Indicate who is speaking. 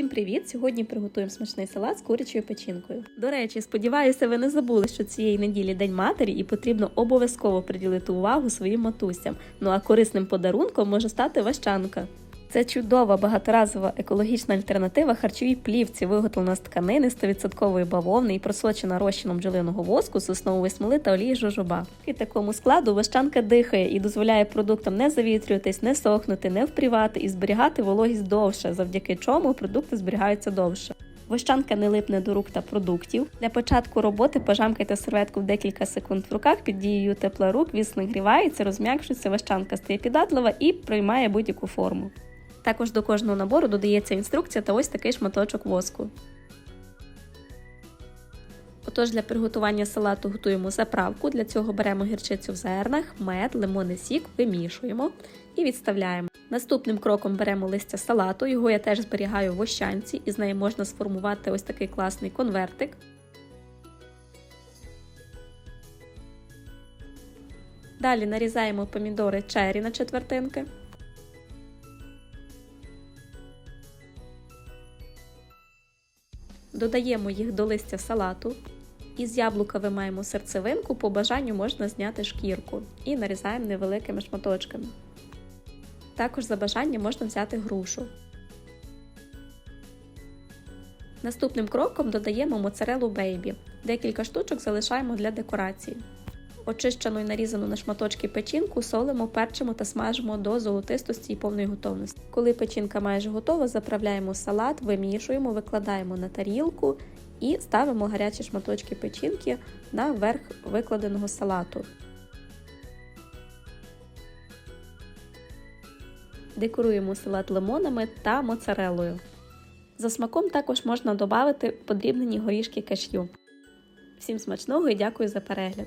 Speaker 1: Всім привіт! Сьогодні приготуємо смачний салат з курячою печінкою. До речі, сподіваюся, ви не забули, що цієї неділі День матері і потрібно обов'язково приділити увагу своїм матусям. Ну а корисним подарунком може стати ващанка. Це чудова багаторазова екологічна альтернатива харчовій плівці, виготовлена з тканини 100% бавовни і просочена розчином бджолиного воску, соснової смоли та олії жожоба. І такому складу ващанка дихає і дозволяє продуктам не завітрюватись, не сохнути, не впрівати і зберігати вологість довше, завдяки чому продукти зберігаються довше. Вощанка не липне до рук та продуктів. Для початку роботи пожамкайте серветку в декілька секунд в руках під дією тепла рук, віс нагрівається, розм'якшується, вощанка стає піддатлива і приймає будь-яку форму. Також до кожного набору додається інструкція та ось такий шматочок воску. Отож, для приготування салату готуємо заправку. Для цього беремо гірчицю в зернах, мед, лимонний сік, вимішуємо і відставляємо. Наступним кроком беремо листя салату, його я теж зберігаю в ощанці, і з неї можна сформувати ось такий класний конвертик. Далі нарізаємо помідори чері на четвертинки. Додаємо їх до листя салату. Із яблука вимаємо серцевинку, по бажанню можна зняти шкірку і нарізаємо невеликими шматочками. Також за бажанням можна взяти грушу. Наступним кроком додаємо моцарелу бейбі. Декілька штучок залишаємо для декорації. Очищену і нарізану на шматочки печінку солимо, перчимо та смажимо до золотистості і повної готовності. Коли печінка майже готова, заправляємо салат, вимішуємо, викладаємо на тарілку і ставимо гарячі шматочки печінки на верх викладеного салату. Декоруємо салат лимонами та моцарелою. За смаком також можна додати подрібнені горішки каш'ю. Всім смачного і дякую за перегляд!